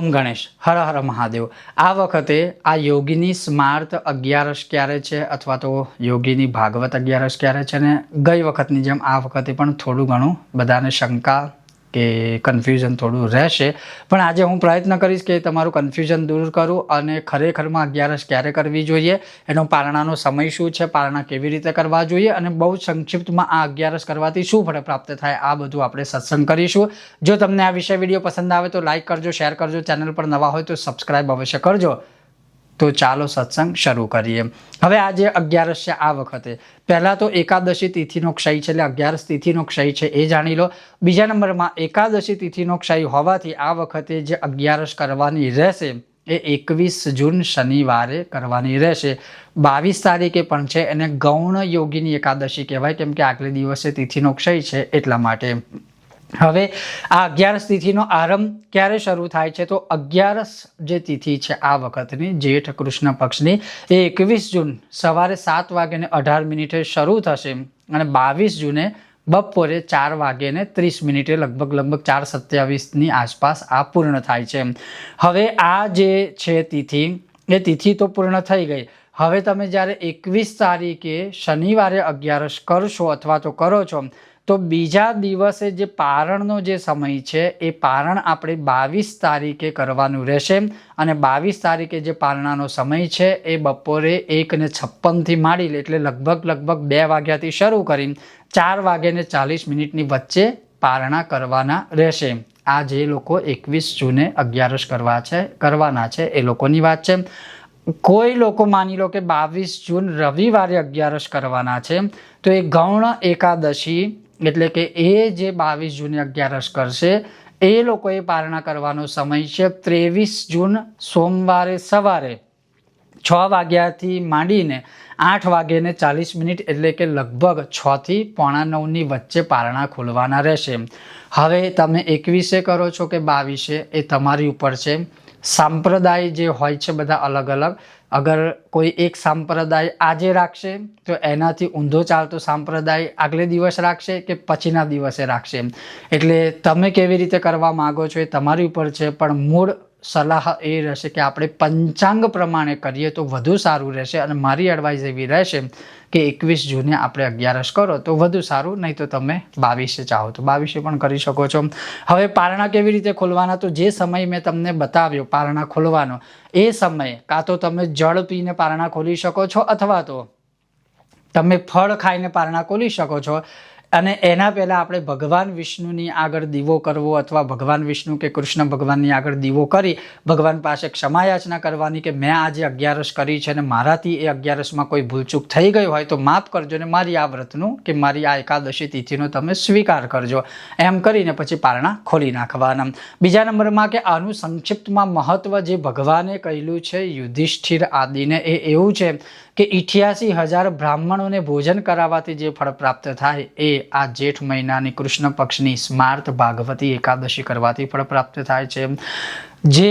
ઓમ ગણેશ, હર હર મહાદેવ. આ વખતે આ યોગીની સ્માર્ત અગિયારસ ક્યારે છે અથવા તો યોગીની ભાગવત અગિયારસ ક્યારે છે ને ગઈ વખતની જેમ આ વખતે પણ થોડું ઘણું બધાને શંકા કે કન્ફ્યુઝન થોડું રહેશે. પણ આજે હું પ્રયત્ન કરીશ કે તમારું કન્ફ્યુઝન દૂર કરું અને ખરેખરમાં અગિયારસ ક્યારે કરવી જોઈએ, એનો પારણાનો સમય શું છે, પારણા કેવી રીતે કરવા જોઈએ અને બહુ સંક્ષિપ્તમાં આ અગિયારસ કરવાથી શું ફળ પ્રાપ્ત થાય, આ બધું આપણે સત્સંગ કરીશું. જો તમને આ વિષય વીડિયો પસંદ આવે તો લાઇક કરજો શેર કરજો ચેનલ પર નવા હોય તો સબસ્ક્રાઈબ અવશ્ય કરજો. તો ચાલો સત્સંગ શરૂ કરીએ. હવે આજે અગિયારસ છે આ વખતે. પહેલાં તો એકાદશી તિથિનો ક્ષય છે એટલે અગિયારસ તિથિનો ક્ષય છે એ જાણી લો. બીજા નંબરમાં એકાદશી તિથિનો ક્ષય હોવાથી આ વખતે જે અગિયારસ કરવાની રહેશે એ એકવીસ જૂન શનિવારે કરવાની રહેશે. બાવીસ તારીખે પણ છે એને ગૌણ યોગીની એકાદશી કહેવાય. કેમ કે આગલે દિવસે તિથિનો ક્ષય છે એટલા માટે. હવે આ અગિયારસ તિથિનો આરંભ ક્યારે શરૂ થાય છે? તો અગિયારસ જે તિથિ છે આ વખતની જેઠ કૃષ્ણ પક્ષની, એ એકવીસ જૂન સવારે સાત વાગ્યાને અઢાર મિનિટે શરૂ થશે અને બાવીસ જૂને બપોરે ચાર વાગ્યાને ત્રીસ મિનિટે લગભગ લગભગ ચાર સત્યાવીસની આસપાસ આ પૂર્ણ થાય છે. હવે આ જે છે તિથિ, એ તિથિ તો પૂર્ણ થઈ ગઈ. હવે તમે જ્યારે એકવીસ તારીખે શનિવારે અગિયારસ કરશો અથવા તો કરો છો તો બીજા દિવસે જે પારણનો જે સમય છે, એ પારણ આપણે બાવીસ તારીખે કરવાનું રહેશે અને બાવીસ તારીખે જે પારણાનો સમય છે, એ બપોરે એકને છપ્પનથી માંડી લે એટલે લગભગ લગભગ બે વાગ્યાથી શરૂ કરી ચાર વાગ્યાને ચાલીસ મિનિટની વચ્ચે પારણા કરવાના રહેશે. આ જે લોકો એકવીસ જૂને અગિયારસ કરવા છે, કરવાના છે, એ લોકોની વાત છે. કોઈ લોકો માની લો કે બાવીસ જૂન રવિવારે અગિયારસ કરવાના છે, તો એ ગૌણ એકાદશી એટલે કે એ જે બાવીસ જૂને અગિયારસ કરશે, એ લોકોએ પારણા કરવાનો સમય છે ત્રેવીસ જૂન સોમવારે સવારે છ વાગ્યાથી માંડીને આઠ વાગ્યાને ચાલીસ મિનિટ એટલે કે લગભગ છથી પોણા નવની વચ્ચે પારણા ખોલવાના રહેશે. હવે તમે એકવીસે કરો છો કે બાવીસે, એ તમારી ઉપર છે. સાંપ્રદાય જે હોય છે બધા અલગ અલગ, અગર કોઈ એક સાંપ્રદાય આજે રાખશે, તો એનાથી ઊંધો ચાલતો સાંપ્રદાય આગલે દિવસ રાખશે કે પછીના દિવસે રાખશે એટલે તમે કેવી રીતે કરવા માગો છો એ તમારી ઉપર છે, પણ મૂળ સલાહ એ રહેશે કે આપણે પંચાંગ પ્રમાણે કરીએ તો વધુ સારું રહેશે. અને મારી એડવાઇસ એવી રહેશે કે એકવીસ જૂને આપણે અગિયારસ કરો તો વધુ સારું, નહીં તો તમે બાવીસે ચાહો તો બાવીસે પણ કરી શકો છો. હવે પારણા કેવી રીતે ખોલવાના? તો જે સમય મેં તમને બતાવ્યો પારણા ખોલવાનો, એ સમયે કાં તો તમે જળ પીને પારણા ખોલી શકો છો, અથવા તો તમે ફળ ખાઈને પારણા ખોલી શકો છો. અને એના પહેલાં આપણે ભગવાન વિષ્ણુની આગળ દીવો કરવો અથવા ભગવાન વિષ્ણુ કે કૃષ્ણ ભગવાનની આગળ દીવો કરી ભગવાન પાસે ક્ષમાયાચના કરવાની કે મેં આજે અગિયારસ કરી છે અને મારાથી એ અગિયારસમાં કોઈ ભૂલચૂક થઈ ગઈ હોય તો માફ કરજો ને મારી આ વ્રતનું કે મારી આ એકાદશી તિથિનો તમે સ્વીકાર કરજો. એમ કરીને પછી પારણા ખોલી નાખવાના. બીજા નંબરમાં કે આનું સંક્ષિપ્તમાં મહત્વ જે ભગવાને કહેલું છે યુધિષ્ઠિર આદિને એ એવું છે કે ઇઠ્યાસી હજાર બ્રાહ્મણોને ભોજન કરાવવાથી જે ફળ પ્રાપ્ત થાય એ આ જેઠ મહિનાની કૃષ્ણ પક્ષની સ્માર્ત ભાગવતી એકાદશી કરવાથી ફળ પ્રાપ્ત થાય છે. જે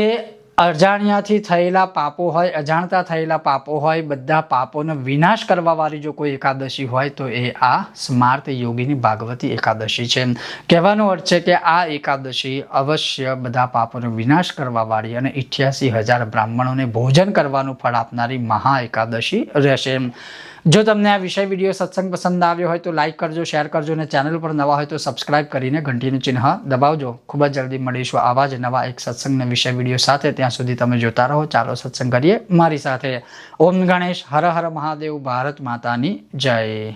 અજાણ્યાથી થયેલા પાપો હોય, અજાણતા થયેલા પાપો હોય, બધા પાપોનો વિનાશ કરવાવાળી જો કોઈ એકાદશી હોય, તો એ આ સ્માર્ત યોગીની ભાગવતી એકાદશી છે. કહેવાનો અર્થ છે કે આ એકાદશી અવશ્ય બધા પાપોનો વિનાશ કરવાવાળી અને ઇઠ્યાસી હજાર બ્રાહ્મણોને ભોજન કરવાનું ફળ આપનારી મહા એકાદશી રહેશે. જો તમને આ વિષય વીડિયો સત્સંગ પસંદ આવ્યો હોય તો લાઇક કરજો શેર કરજો અને ચેનલ પર નવા હોય તો સબસ્ક્રાઇબ કરીને ઘંટીનું ચિહ્ન દબાવજો. ખૂબ જ જલ્દી મળીશું આવા જ નવા એક સત્સંગના વિષય વીડિયો સાથે. ત્યાં સુધી તમે જોતા રહો. ચાલો સત્સંગ કરીએ મારી સાથે. ઓમ ગણેશ, હર હર મહાદેવ, ભારત માતાની જય.